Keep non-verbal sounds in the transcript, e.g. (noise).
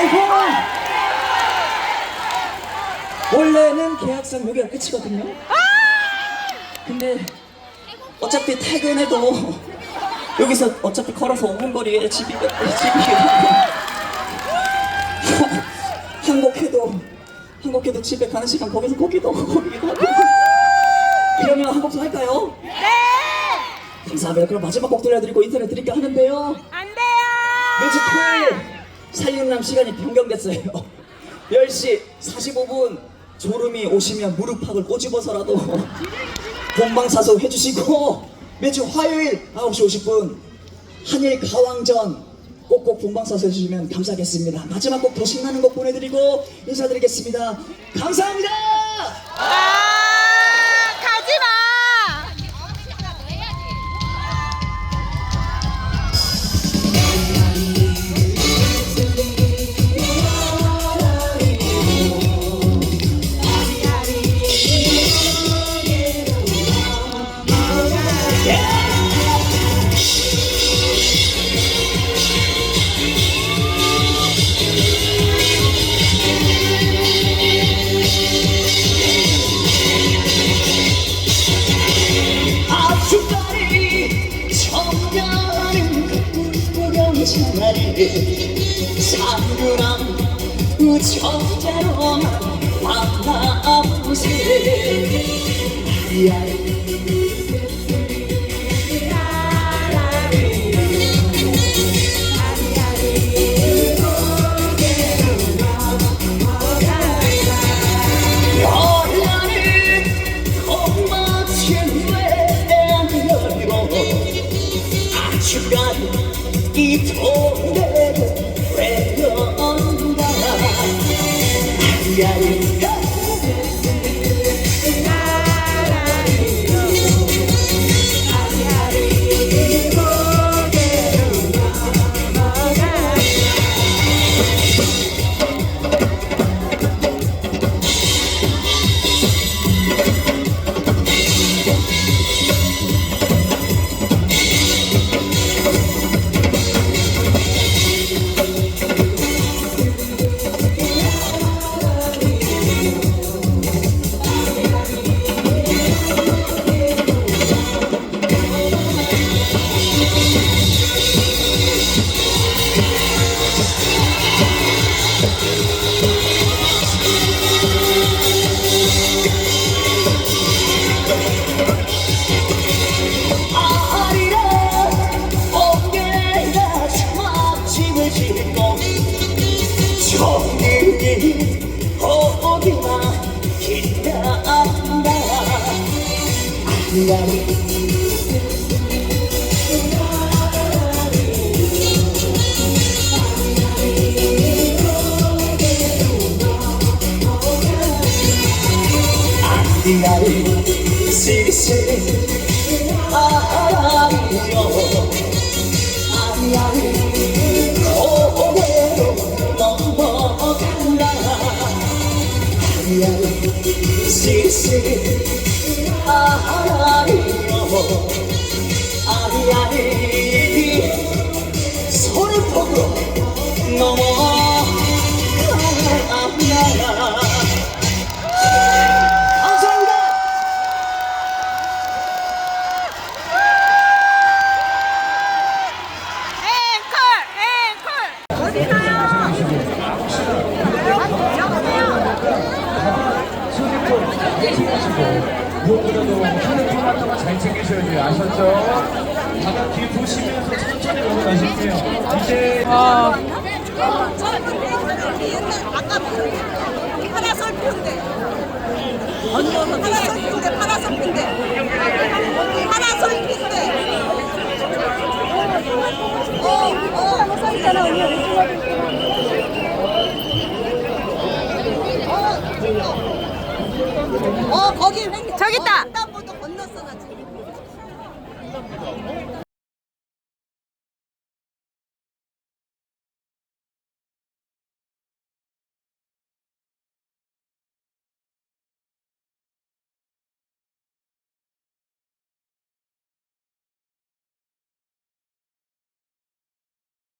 아이고 원래는 계약상 여기가 끝이거든요 근데 어차피 퇴근해도 여기서 어차피 걸어서 5분 거리에 집이 집이 (laughs) 한국해도 한국해도 집에 가는 시간 거기서 거기도 거기기도 하고 이러면 더 할까요? 네! 감사합니다 그럼 마지막 곡 들려드리고 인사를 드릴까 하는데요 안 돼요! 매주 토요일 살림남 시간이 변경됐어요. (laughs) 10시 45분 졸음이 오시면 무릎팍을 꼬집어서라도 본방사수 해주시고 매주 화요일 9시 50분 한일 가왕전 꼭꼭 본방사수 해주시면 감사하겠습니다. 마지막 곡 더 신나는 곡 보내드리고 인사드리겠습니다. 감사합니다 우정자로만 만나보세 아리 아리아리 아리 아리아리 아리아리 소름폭으로 넘어 무엇보다도 휴대폰 하나만 잘 챙기셔야 돼요. 아셨죠? 바닥 뒤 보시면서 천천히 넘어가실게요. 이제 아까 파라솔핀데 파라솔핀데 파라솔핀데 파라솔핀데 여기 있다. 어, 횡단보도 건넜어 나 지금.